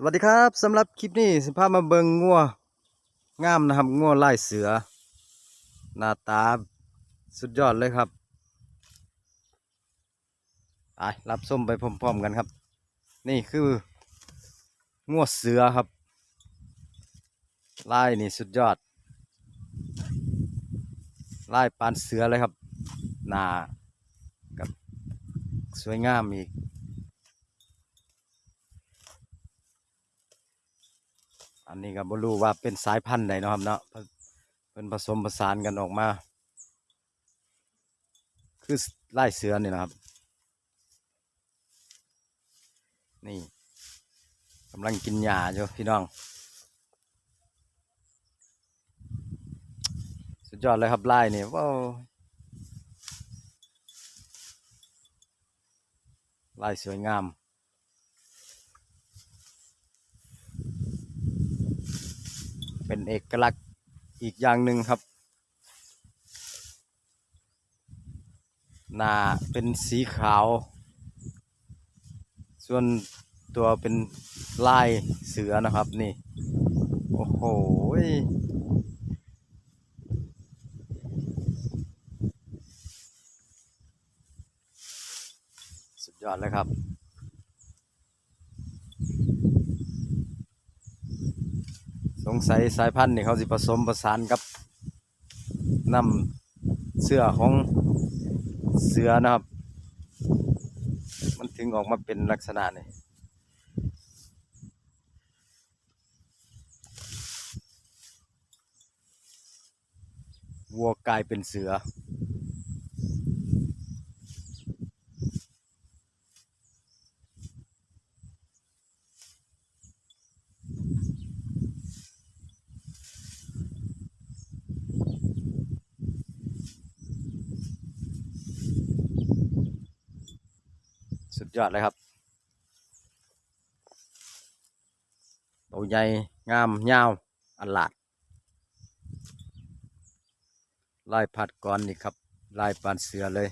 สวัสดีครับสำหรับคลิปนี้สิพามาเบิงงัวงามนะครับงัวลายเสือ หน้าตาสุดยอดเลยครับไปรับส้มไปพร้อมๆกันครับ นี่คืองัวเสือครับลายนี่สุดยอดลายปานเสือเลยครับหน้ากับสวยงามอีก อันนี้ก็บ่รู้ว่าเป็นสายพันธุ์ใดเนาะครับเนาะเพิ่นผสมผสานกันออกมา คือไลายเสือนี่นะครับ นี่กำลังกินหญ้าอยู่พี่น้อง สุดยอดเลยครับลายนี่ว้าวลายสวยงาม เป็นเอกลักษณ์อีกอย่างหนึ่งครับ หน้าเป็นสีขาว ส่วนตัวเป็นลายเสือนะครับนี่ โอ้โหสุดยอดเลยครับ งสัยสายพันธุ์นี่เขาสิผสมประสานกับน้ำเสื้อของเสือนะครับ มันถึงออกมาเป็นลักษณะนี้วัวกลายเป็นเสือ ดยอดเลยครับตัวใหญ่งามยาวอันลาดลายผัดก่อนนี่ครับลายปานเสือเลย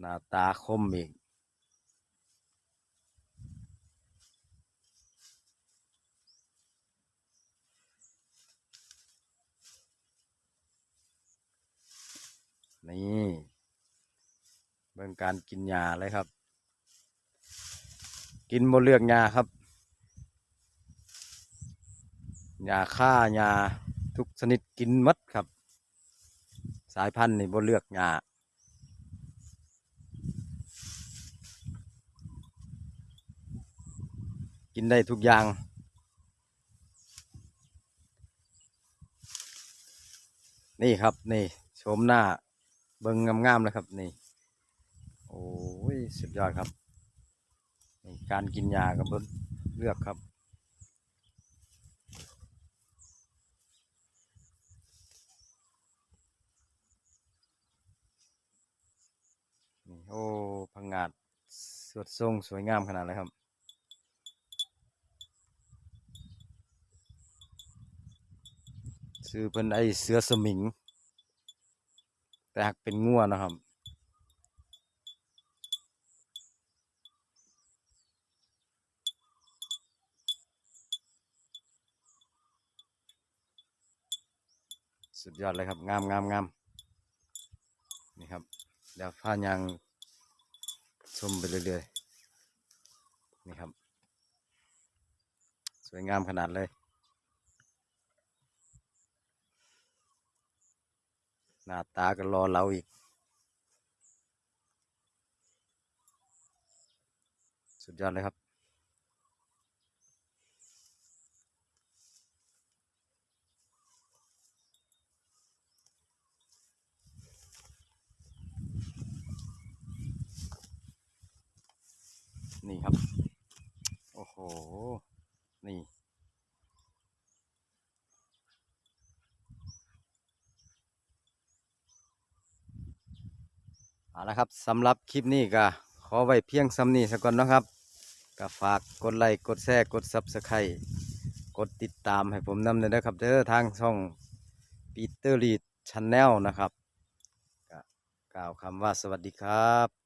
หน้าตาคมอีก นี่เบิ่งการกินยาเลยครับ กินบนเลือกยาครับยาฆ่ายาทุกชนิดกินหมดครับ สายพันธุ์นี่บนเลือกยากินได้ทุกอย่าง นี่ครับ นี่โฉมหน้า เบิ่งงามๆเลยครับนี่ โอ้ยสุดยอดครับนี่การกินยากับเลือกครับนี่โอ้พังงาดสวดทรงสวยงามขนาดเลยครับซื้อเป็นไอเสือสมิง แต่หากเป็นงัวนะครับ สุดยอดเลยครับ งามงามงามนี่ครับเดี๋ยวพายางชมไปเรื่อยๆนี่ครับ สวยงามขนาดเลย น้าตาก็รอเราอีก สุดยอดเลยครับ นี่ครับ โอ้โห นี่ เอาละครับสำหรับคลิปนี้ก็ขอไว้เพียงสำนี้สักก่อนนะครับก็ฝากกดไลค์กดแชร์กดซับสไครต์กดติดตามให้ผมนำเลยนะครับเด้อทางช่องปีเตอร์ลีดช n แนลนะครับก็กล่าวคำว่าสวัสดีครับ